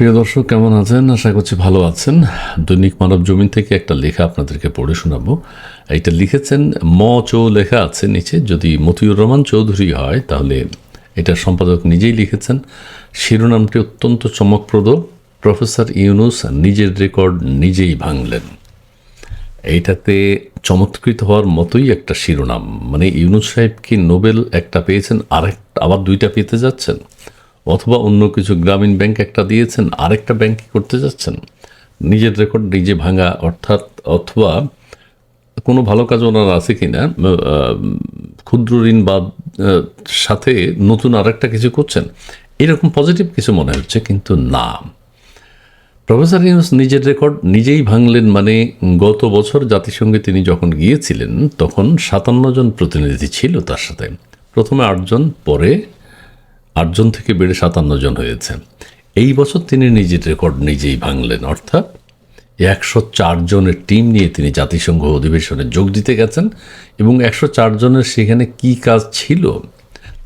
প্রিয় দর্শক, কেমন আছেন? আশা করছি ভালো আছেন। দৈনিক মানব জমিন থেকে একটা লেখা আপনাদেরকে পড়ে শোনাবো। এইটা লিখেছেন ম চৌ লেখা আছে নিচে। যদি মতিউর রহমান চৌধুরী হয়, তাহলে এটা সম্পাদক নিজেই লিখেছেন। শিরোনামটি অত্যন্ত চমকপ্রদ। প্রফেসর ইউনুস নিজের রেকর্ড নিজেই ভাঙলেন। এইটাতে চমৎকৃত হওয়ার মতোই একটা শিরোনাম। মানে ইউনুস সাহেব কি নোবেল একটা পেয়েছেন? আরেক, আবার দুইটা পেতে যাচ্ছেন? অথবা অন্য কিছু গ্রামীণ ব্যাংক একটা দিয়েছেন, আরেকটা ব্যাংক করতে যাচ্ছেন? নিজের রেকর্ড নিজে ভাঙা, অর্থাৎ অথবা কোনো ভালো কাজ ওনার আছে কি না ক্ষুদ্র ঋণ বা সাথে নতুন আরেকটা কিছু করছেন, এরকম পজিটিভ কিছু মনে হচ্ছে, কিন্তু না। প্রফেসর ইউনুস নিজের রেকর্ড নিজেই ভাঙলেন মানে গত বছর জাতিসংঘে তিনি যখন গিয়েছিলেন, তখন সাতান্ন জন প্রতিনিধি ছিল তার সাথে। প্রথমে আটজন, পরে আটজন থেকে বেড়ে সাতান্ন জন হয়েছে। এই বছর তিনি নিজের রেকর্ড নিজেই ভাঙলেন, অর্থাৎ একশো চার জনের টিম নিয়ে তিনি জাতিসংঘ অধিবেশনে যোগ দিতে গেছেন এবং একশো চার জনের সেখানে কি কাজ ছিল?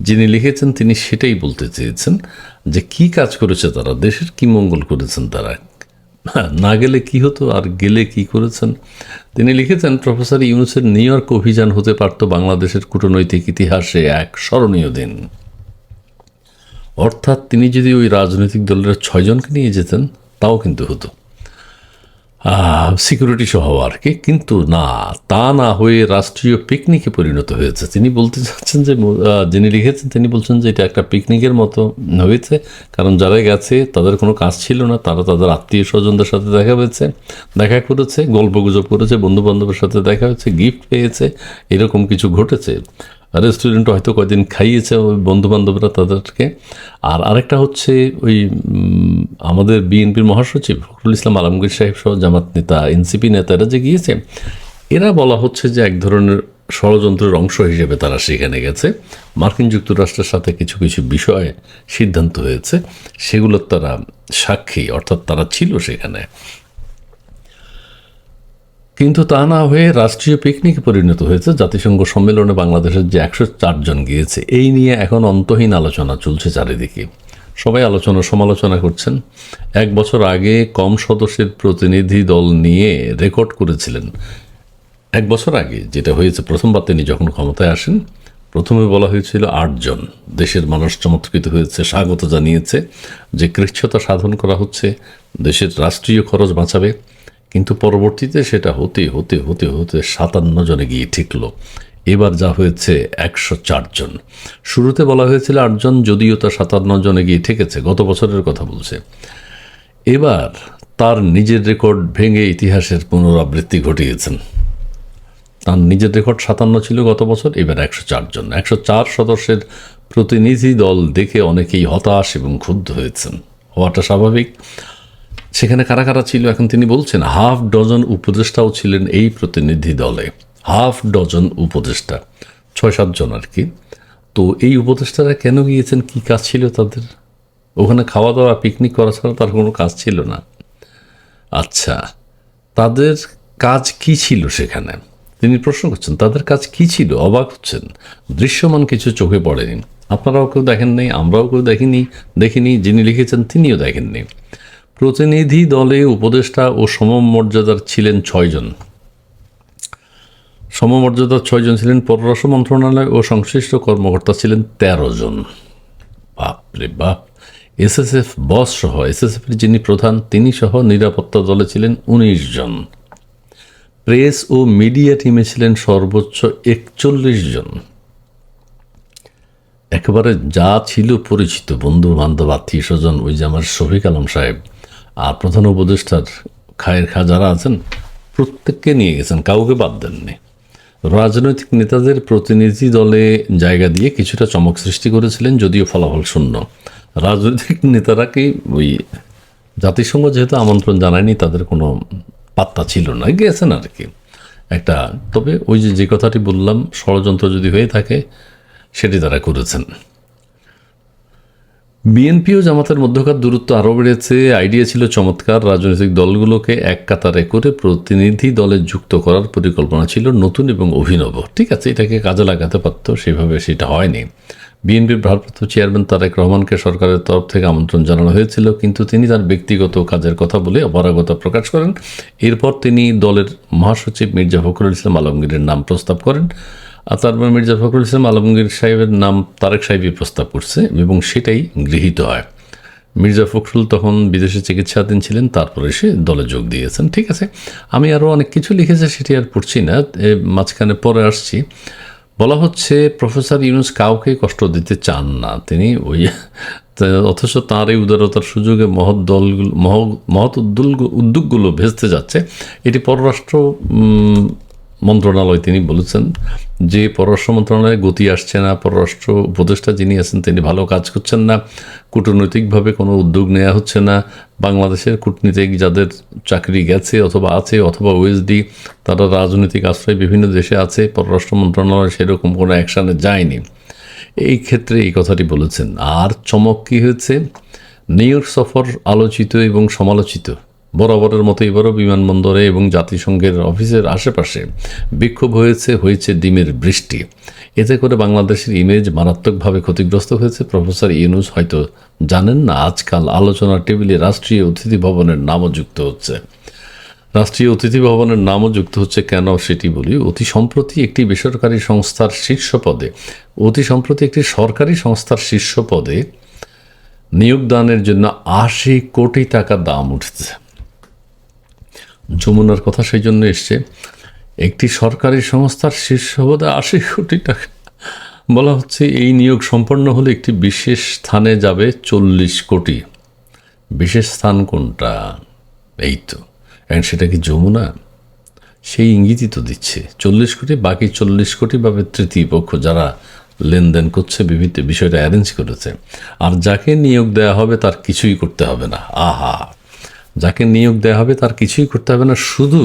যিনি লিখেছেন তিনি সেটাই বলতে চেয়েছেন যে কি কাজ করেছে তারা, দেশের কি মঙ্গল করেছেন তারা? না গেলে কি হতো, আর গেলে কি করেছেন? তিনি লিখেছেন, প্রফেসর ইউনুসের নিউ ইয়র্ক অভিযান হতে পারত বাংলাদেশের কূটনৈতিক ইতিহাসে এক স্মরণীয় দিন। অর্থাৎ তিনি যদি ওই রাজনৈতিক দলের ছয়জনকে নিয়ে যেতেন, তাও কিন্তু হতো। সিকিউরিটি সহ আর কি। কিন্তু না, তা না হয়ে রাষ্ট্রীয় পিকনিকে পরিণত হয়েছে। তিনি বলতে চাচ্ছেন যে যিনি লিখেছেন, তিনি বলছেন যে, এটা একটা পিকনিকের মতো হয়েছে। কারণ যারা গেছে, তাদের কোনো কাজ ছিল না। তারা তাদের আত্মীয় স্বজনদের সাথে দেখা হয়েছে, দেখা করেছে গল্প গুজব করেছে বন্ধু বান্ধবের সাথে দেখা হয়েছে গিফট পেয়েছে, এরকম কিছু ঘটেছে। রেস্টুরেন্ট হয়তো কয়দিন খাইয়েছে ওই বন্ধু বান্ধবরা তাদেরকে। আর আরেকটা হচ্ছে ওই আমাদের বিএনপির মহাসচিব ফখরুল ইসলাম আলমগীর সাহেব সহ জামাত নেতা, এনসিপি নেতারা যে গিয়েছে, এরা বলা হচ্ছে যে এক ধরনের ষড়যন্ত্রের অংশ হিসেবে তারা সেখানে গেছে। মার্কিন যুক্তরাষ্ট্রের সাথে কিছু কিছু বিষয়ে সিদ্ধান্ত হয়েছে। সেগুলোর তারা সাক্ষী, অর্থাৎ তারা ছিল সেখানে। কিন্তু তা না হয়ে রাষ্ট্রীয় পিকনিকে পরিণত হয়েছে। জাতিসংঘ সম্মেলনে বাংলাদেশের যে একশো চারজন গিয়েছে, এই নিয়ে এখন অন্তহীন আলোচনা চলছে চারিদিকে। সবাই আলোচনা সমালোচনা করছেন। এক বছর আগে কম সদস্যের প্রতিনিধি দল নিয়ে রেকর্ড করেছিলেন। এক বছর আগে যেটা হয়েছে, প্রথমবার তিনি যখন ক্ষমতায় আসেন, প্রথমে বলা হয়েছিল আটজন দেশের মানুষ চমৎকৃত হয়েছে, স্বাগত জানিয়েছে যে কৃচ্ছতা সাধন করা হচ্ছে, দেশের রাষ্ট্রীয় খরচ বাঁচাবে। কিন্তু পরবর্তীতে সেটা হতে হতে হতে হতে সাতান্ন জনে গিয়ে ঠিকলো। এবার যা হয়েছে একশো চারজন শুরুতে বলা হয়েছিল আটজন যদিও তা সাতান্ন জনে গিয়ে ঠেকেছে, গত বছরের কথা বলছে। এবার তার নিজের রেকর্ড ভেঙে ইতিহাসের পুনরাবৃত্তি ঘটিয়েছেন। তার নিজের রেকর্ড সাতান্ন ছিল গত বছর, এবার একশো চারজন একশো চার সদস্যের প্রতিনিধি দল দেখে অনেকেই হতাশ এবং ক্ষুব্ধ হয়েছেন। হওয়াটা স্বাভাবিক। সেখানে কারা কারা ছিল এখন তিনি বলছেন, হাফ ডজন উপদেষ্টাও ছিলেন এই প্রতিনিধি দলে। হাফ ডজন উপদেষ্টা, ছয় সাতজন আর কি। তো এই উপদেষ্টারা কেন গিয়েছেন? কি কাজ ছিল তাদের? ওখানে খাওয়া দাওয়া পিকনিক করা ছাড়া তার কোনো কাজ ছিল না। আচ্ছা তাদের কাজ কি ছিল সেখানে? তিনি প্রশ্ন করছেন, তাদের কাজ কি ছিল? অবাক হচ্ছেন। দৃশ্যমান কিছু চোখে পড়েনি। আপনারাও কেউ দেখেন দেখেননি, আমরাও কেউ দেখিনি দেখিনি, যিনি লিখেছেন তিনিও দেখেননি। প্রতিনিধি দলে উপদেষ্টা ও সমমর্যাদার ছিলেন ছয়জন। সমমর্যাদার ছয়জন ছিলেন পররাষ্ট্র মন্ত্রণালয় ও সংশ্লিষ্ট কর্মকর্তা ছিলেন তেরো জন বাপরে বাপ, এসএসএফ বস সহ এসএসএফ এর যিনি প্রধান, তিনি সহ নিরাপত্তা দলে ছিলেন উনিশ জন প্রেস ও মিডিয়া টিমে ছিলেন সর্বোচ্চ একচল্লিশ জন একেবারে যা ছিল পরিচিত বন্ধু বান্ধব আত্মীয় স্বজন ওই যে আমার শফিক আলম সাহেব। আর প্রধান উপদেষ্টার খায়ের খা যারা আছেন, প্রত্যেককে নিয়ে গেছেন, কাউকে বাদ দেননি। রাজনৈতিক নেতাদের প্রতিনিধি দলে জায়গা দিয়ে কিছুটা চমক সৃষ্টি করেছিলেন, যদিও ফলাফল শূন্য। রাজনৈতিক নেতারা কি ওই জাতিসংঘ যেহেতু আমন্ত্রণ জানায়নি, তাদের কোনো পাত্তা ছিল না গিয়েছেন আর কি। একটা, তবে ওই যে যে কথাটি বললাম, ষড়যন্ত্র যদি হয়ে থাকে, সেটি তারা করেছেন। বিএনপি ও জামাতের মধ্যকার দূরত্ব আরও বেড়েছে। আইডিয়া ছিল চমৎকার। রাজনৈতিক দলগুলোকে এক কাতারে করে প্রতিনিধি দলে যুক্ত করার পরিকল্পনা ছিল নতুন এবং অভিনব। ঠিক আছে, এটাকে কাজে লাগাতে পারত, সেভাবে সেটা হয়নি। বিএনপির ভারপ্রাপ্ত চেয়ারম্যান তারেক রহমানকে সরকারের তরফ থেকে আমন্ত্রণ জানানো হয়েছিল, কিন্তু তিনি তার ব্যক্তিগত কাজের কথা বলে অপারগতা প্রকাশ করেন। এরপর তিনি দলের মহাসচিব মির্জা ফখরুল ইসলাম আলমগীরের নাম প্রস্তাব করেন। আর তারপর মির্জা ফখরুল ইসলাম আলমগীর সাহেবের নাম তারেক সাহেবই প্রস্তাব করছে এবং সেটাই গৃহীত হয়। মির্জা ফখরুল তখন বিদেশে চিকিৎসাধীন ছিলেন, তারপরে সে দলে যোগ দিয়েছেন। ঠিক আছে, আমি আরও অনেক কিছু লিখেছি, সেটি আর পড়ছি না। মাঝখানে পরে আসছি। বলা হচ্ছে, প্রফেসর ইউনুস কাউকে কষ্ট দিতে চান না। তিনি ওই অথচ তাঁর এই উদারতার সুযোগে মহৎ দলগুলো মহ- মহৎ উদ্যোগ উদ্যোগগুলো ভেস্তে যাচ্ছে। এটি পররাষ্ট্র মন্ত্রণালয় তিনি বলেছেন যে পররাষ্ট্র মন্ত্রণালয়ে গতি আসছে না, পররাষ্ট্র উপদেষ্টা যিনি আছেন তিনি ভালো কাজ করছেন না, কূটনৈতিকভাবে কোনো উদ্যোগ নেওয়া হচ্ছে না, বাংলাদেশের কূটনীতিক যাদের চাকরি গেছে অথবা আছে অথবা ওএসডি তারা রাজনৈতিক আশ্রয় বিভিন্ন দেশে আছে, পররাষ্ট্র মন্ত্রণালয় সেরকম কোনো অ্যাকশানে যায়নি। এই ক্ষেত্রে এই কথাটি বলেছেন। আর চমক কী হয়েছে? নিউ ইয়র্ক সফর আলোচিত এবং সমালোচিত। বরাবরের মতো এবারও বিমানবন্দরে এবং জাতিসংঘের অফিসের আশেপাশে বিক্ষোভ হয়েছে হয়েছে ডিমের বৃষ্টি। এতে করে বাংলাদেশের ইমেজ মারাত্মকভাবে ক্ষতিগ্রস্ত হয়েছে। প্রফেসর ইউনুস হয়তো জানেন না, আজকাল আলোচনা টেবিলে রাষ্ট্রীয় অতিথি ভবনের নামও যুক্ত হচ্ছে। রাষ্ট্রীয় অতিথি ভবনের নামও যুক্ত হচ্ছে কেন সেটি বলি, অতি সম্প্রতি একটি বেসরকারি সংস্থার শীর্ষ পদে, অতি সম্প্রতি একটি সরকারি সংস্থার শীর্ষ পদে নিয়োগদানের জন্য আশি কোটি টাকা দাম উঠেছে। যমুনার কথা সেই জন্য এসছে। একটি সরকারি সংস্থার শীর্ষ পদে আশি কোটি টাকা। বলা হচ্ছে এই নিয়োগ সম্পন্ন হলে একটি বিশেষ স্থানে যাবে চল্লিশ কোটি। বিশেষ স্থান কোনটা? এই তো। এখন সেটা কি যমুনা? সেই ইঙ্গিতই তো দিচ্ছে। চল্লিশ কোটি, বাকি চল্লিশ কোটি পাবে তৃতীয় পক্ষ যারা লেনদেন করছে, বিভিন্ন বিষয়টা অ্যারেঞ্জ করেছে। আর যাকে নিয়োগ দেওয়া হবে তার কিছুই করতে হবে না। আহা! যাকে নিয়োগ দেওয়া হবে তার কিছুই করতে হবে না, শুধু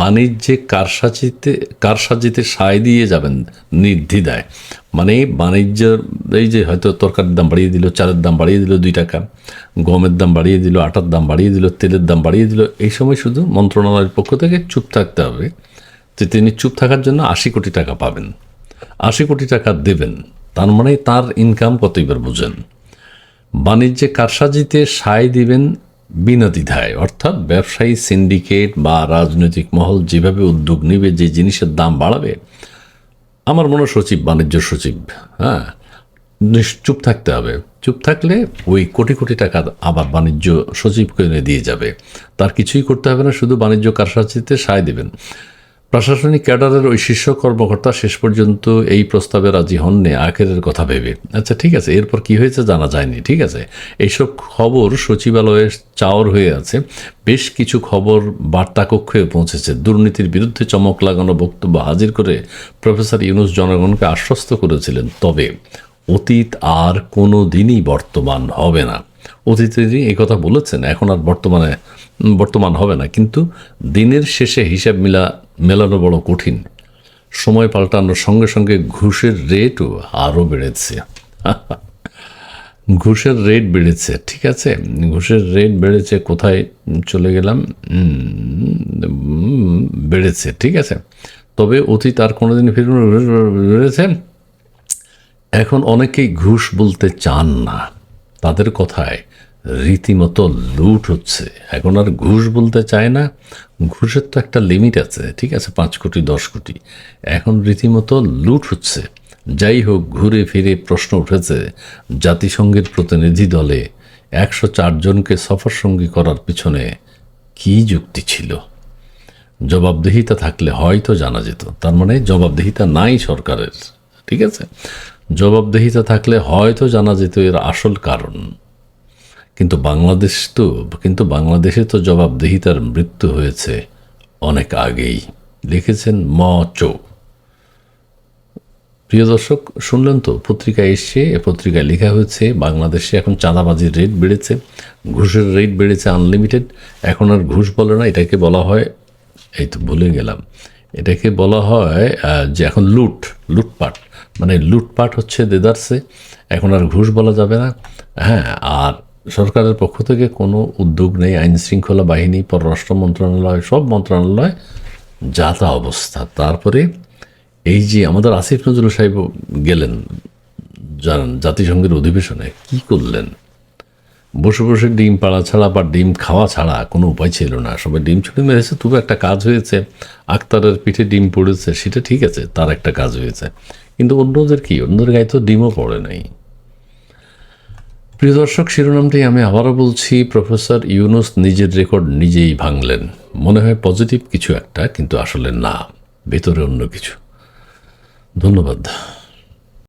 বাণিজ্যে কারসাজিতে কারসাজিতে সায় দিয়ে যাবেন নির্দ্বিধায়। মানে বাণিজ্য এই যে হয়তো তরকারির দাম বাড়িয়ে দিল, চালের দাম বাড়িয়ে দিল দুই টাকা, গমের দাম বাড়িয়ে দিল, আটার দাম বাড়িয়ে দিল, তেলের দাম বাড়িয়ে দিল, এই সময় শুধু মন্ত্রণালয়ের পক্ষ থেকে চুপ থাকতে হবে যে তিনি চুপ থাকার জন্য আশি কোটি টাকা পাবেন। আশি কোটি টাকা দেবেন, তার মানে তার ইনকাম কত এবার বুঝেন। বাণিজ্যে কারসাজিতে সায় দিবেন বিনা দ্বিধায় অর্থাৎ ব্যবসায়ী সিন্ডিকেট বা রাজনৈতিক মহল যেভাবে উদ্যোগ নেবে, যে জিনিসের দাম বাড়াবে, আমার মনে সচিব, বাণিজ্য সচিব হ্যাঁ চুপ থাকতে হবে। চুপ থাকলে ওই কোটি কোটি টাকা আবার বাণিজ্য সচিবকে এনে দিয়ে যাবে। তার কিছুই করতে হবে না, শুধু বাণিজ্য কারসাচিতে সায় দেবেন। প্রশাসনিক ক্যাডারের ওই শীর্ষ কর্মকর্তা শেষ পর্যন্ত এই প্রস্তাবে রাজি হননি, আখেরের কথা ভেবে। আচ্ছা ঠিক আছে, এরপর কি হয়েছে জানা যায়নি, ঠিক আছে। এইসব খবর সচিবালয়ে চাওর হয়ে আছে। বেশ কিছু খবর বার্তা কক্ষে পৌঁছেছে। দুর্নীতির বিরুদ্ধে চমক লাগানো বক্তব্য হাজির করে প্রফেসর ইউনুস জনগণকে আশ্বস্ত করেছিলেন। তবে অতীত আর কোনো দিনই বর্তমান হবে না। অতীতে এই কথা বলেছেন, এখন আর বর্তমানে বর্তমান হবে না। কিন্তু দিনের শেষে হিসাব মিলা, মেলানো বড় কঠিন। সময় পাল্টানোর সঙ্গে সঙ্গে ঘুষের রেটও আরও বেড়েছে। ঘুষের রেট বেড়েছে, ঠিক আছে? ঘুষের রেট বেড়েছে, কোথায় চলে গেলাম? বেড়েছে, ঠিক আছে? তবে অতীত আর কোনোদিন ফিরে বেড়েছে। এখন অনেকেই ঘুষ বলতে চান না। তাদের কথায় রীতিমতো লুট হচ্ছে। এখন আর ঘুষ বলতে চায় না। ঘুষের তো একটা লিমিট আছে, ঠিক আছে, পাঁচ কোটি, দশ কোটি। এখন রীতিমতো লুট হচ্ছে। যাই হোক, ঘুরে ফিরে প্রশ্ন উঠেছে, জাতিসংঘের প্রতিনিধি দলে একশো চারজনকে সফর সঙ্গী করার পিছনে কী যুক্তি ছিল? জবাবদিহিতা থাকলে হয়তো জানা যেত। তার মানে জবাবদিহিতা নাই সরকারের, ঠিক আছে? জবাবদিহিতা থাকলে হয়তো জানা যেত এর আসল কারণ। কিন্তু বাংলাদেশ তো, কিন্তু বাংলাদেশে তো জবাবদেহিতার মৃত্যু হয়েছে অনেক আগেই, লিখেছেন ম চৌ। প্রিয় দর্শক, শুনলেন তো পত্রিকায় এসছে এ পত্রিকায় লেখা হয়েছে, বাংলাদেশে এখন চাঁদাবাজির রেট বেড়েছে, ঘুষের রেট বেড়েছে আনলিমিটেড এখন আর ঘুষ বলে না, এটাকে বলা হয়, এই তো ভুলে গেলাম, এটাকে বলা হয় যে এখন লুট, লুটপাট। মানে লুটপাট হচ্ছে দেদারসে, এখন আর ঘুষ বলা যাবে না। হ্যাঁ আর সরকারের পক্ষ থেকে কোনো উদ্যোগ নেই, আইন শৃঙ্খলা বাহিনী, পররাষ্ট্র মন্ত্রণালয়, সব মন্ত্রণালয়, যা তা অবস্থা। তারপরে এই যে আমাদের আসিফ নজরুল সাহেব গেলেন জান- জাতিসংঘের অধিবেশনে, কি করলেন? বসে বসে ডিম পাড়া ছাড়া বা ডিম খাওয়া ছাড়া কোনো উপায় ছিল না। সবাই ডিম ছুটে মেরেছে, তবু একটা কাজ হয়েছে। আক্তারের পিঠে ডিম পড়েছে, সেটা ঠিক আছে, তার একটা কাজ হয়েছে। কিন্তু অন্যদের কি? অন্যদের গায়ে তো ডিমও পড়ে নাই। প্রিয় দর্শক, শিরোনামটি আমি আবারও বলছি, প্রফেসর ইউনুস নিজের রেকর্ড নিজেই ভাঙলেন। মনে হয় পজিটিভ কিছু একটা, কিন্তু আসলে না, ভেতরে অন্য কিছু। ধন্যবাদ।